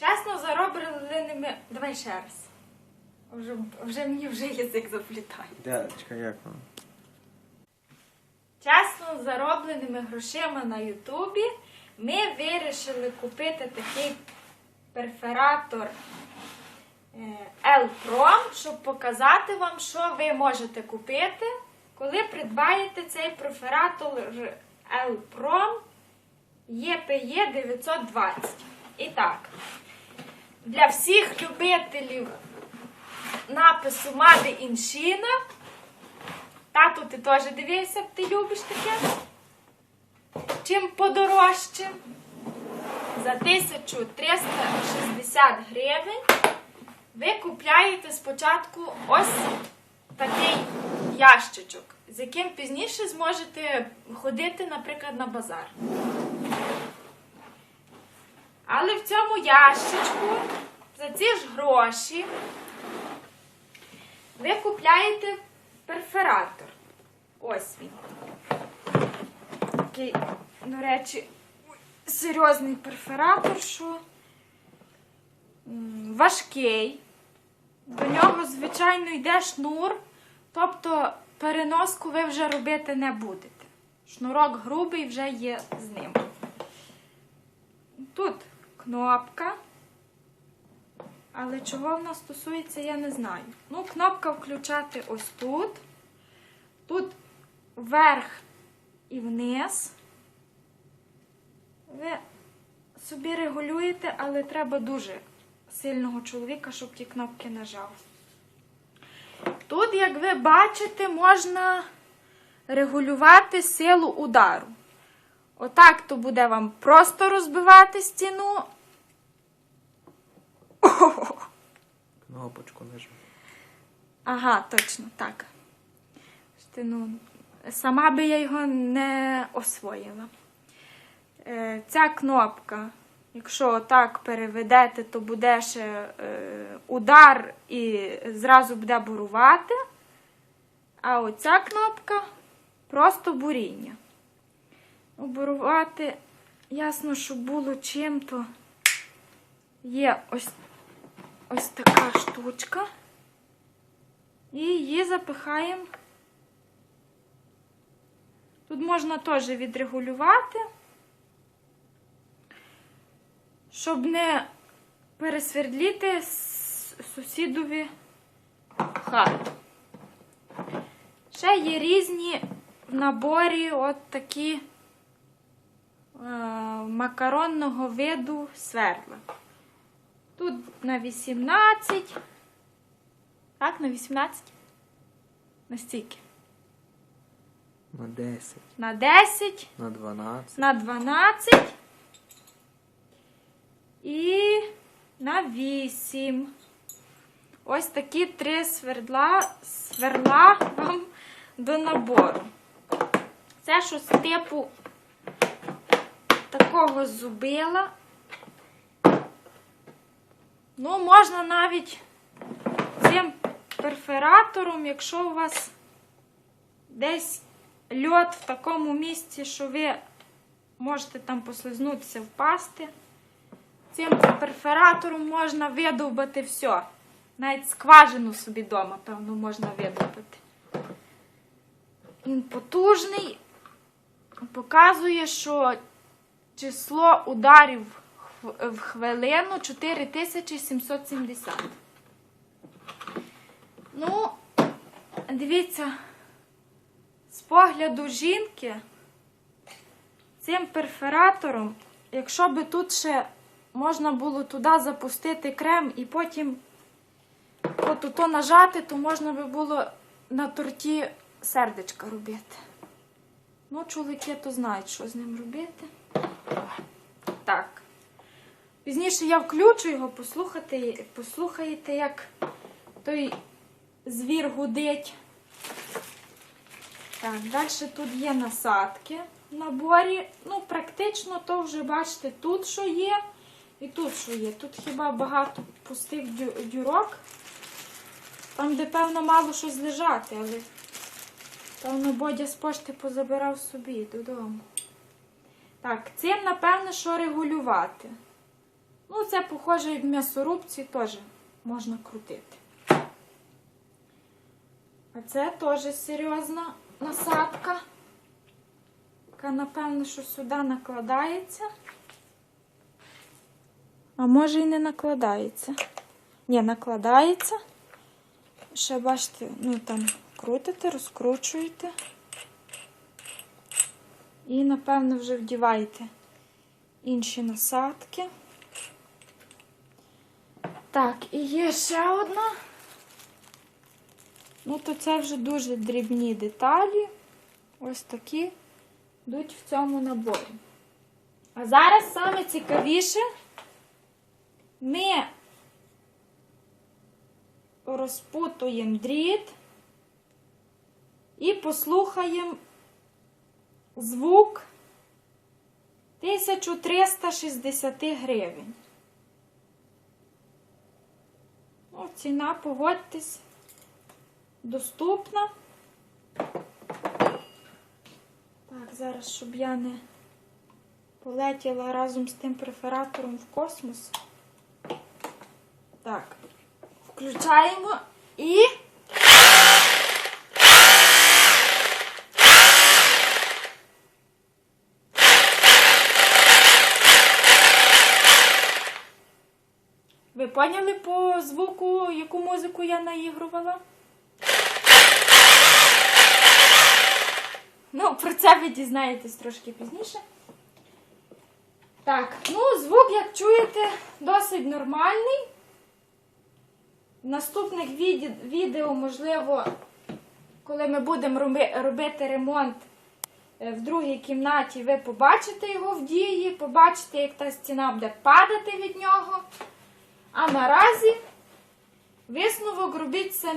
Чесно заробленими. Давай ще раз. Вже, вже мені вже язик заплітає. Де, чекай, як воно? Чесно заробленими грошима на Ютубі ми вирішили купити такий перфоратор е, L-Prom, щоб показати вам, що ви можете купити, коли придбаєте цей перфоратор L-Prom EPE 920. І так, для всіх любителів напису in China Тату, ти теж дивився, ти любиш таке? Чим подорожче? За 1360 гривень ви купляєте спочатку ось такий ящичок, з яким пізніше зможете ходити, наприклад, на базар. Але в цьому ящичку за ці ж гроші ви купляєте перфоратор. Ось він. Такий, до речі, серйозний перфоратор, що важкий. До нього, звичайно, йде шнур, тобто переноску ви вже робити не будете. Шнурок грубий вже є з ним. Тут кнопка. Але чого вона стосується, я не знаю. Ну, кнопка включати ось тут. Тут вверх і вниз. Ви собі регулюєте, але треба дуже сильного чоловіка, щоб ті кнопки нажав. Тут, як ви бачите, можна регулювати силу удару. Отак то буде вам просто розбивати стіну. Кнопочку нажми. Ага, точно, так. Ну, сама би я його не освоїла. Е, ця кнопка, якщо так переведете, то буде ще е, удар і зразу буде бурувати. А оця кнопка просто буріння. Ну, бурувати, ясно, що було чим-то. Є ось, ось така штучка. І її запихаємо. Тут можна теж відрегулювати, щоб не пересвердліти сусідові хату. Ще є різні в наборі от такі е, макаронного виду свердла. Тут на 18. Так, на 18? На стільки? На 10, На 10, на 12. на 12 і на 8. Ось такі три свердла, сверла вам до набору. Це щось типу такого зубила. Ну, можна навіть цим перфоратором, якщо у вас десь льот в такому місці, що ви можете там послизнутися, впасти. Цим перфоратором можна видовбати все. Навіть скважину собі вдома, певно, можна видовбати. Він потужний, показує, що число ударів в хвилину 4770. Ну, дивіться, з погляду жінки, цим перфоратором, якщо би тут ще можна було туди запустити крем і потім от то нажати, то можна би було на торті сердечка робити. Ну, чоловіки то знають, що з ним робити. Пізніше я включу його, послухати, послухаєте, як той звір гудить. Так, далі тут є насадки в наборі. Ну, практично то вже бачите, тут що є і тут що є. Тут хіба багато пустих дюрок. Там, де, певно, мало щось лежати, але певно, Бодя з пошти позабирав собі додому. Так, цим, напевно, що регулювати. Ну, це похоже, в м'ясорубці теж можна крутити. А це теж серйозна насадка, яка, напевно, що сюди накладається. А може і не накладається. Ні, накладається. Ще бачите, ну там крутите, розкручуєте. І, напевно, вже вдіваєте інші насадки. Так, і є ще одна. Ну, то це вже дуже дрібні деталі. Ось такі йдуть в цьому наборі. А зараз саме цікавіше ми розпутуємо дріт і послухаємо звук 1360 гривень. Ну, ціна, погодьтесь, доступна. Так, зараз, щоб я не полетіла разом з тим префератором в космос. Так, включаємо і. Поняли по звуку, яку музику я наігрувала? Ну, про це ви дізнаєтесь трошки пізніше. Так, ну, звук, як чуєте, досить нормальний. В наступних відео, можливо, коли ми будемо робити ремонт е, в другій кімнаті, ви побачите його в дії, побачите, як та стіна буде падати від нього. А наразі висновок робіть самі.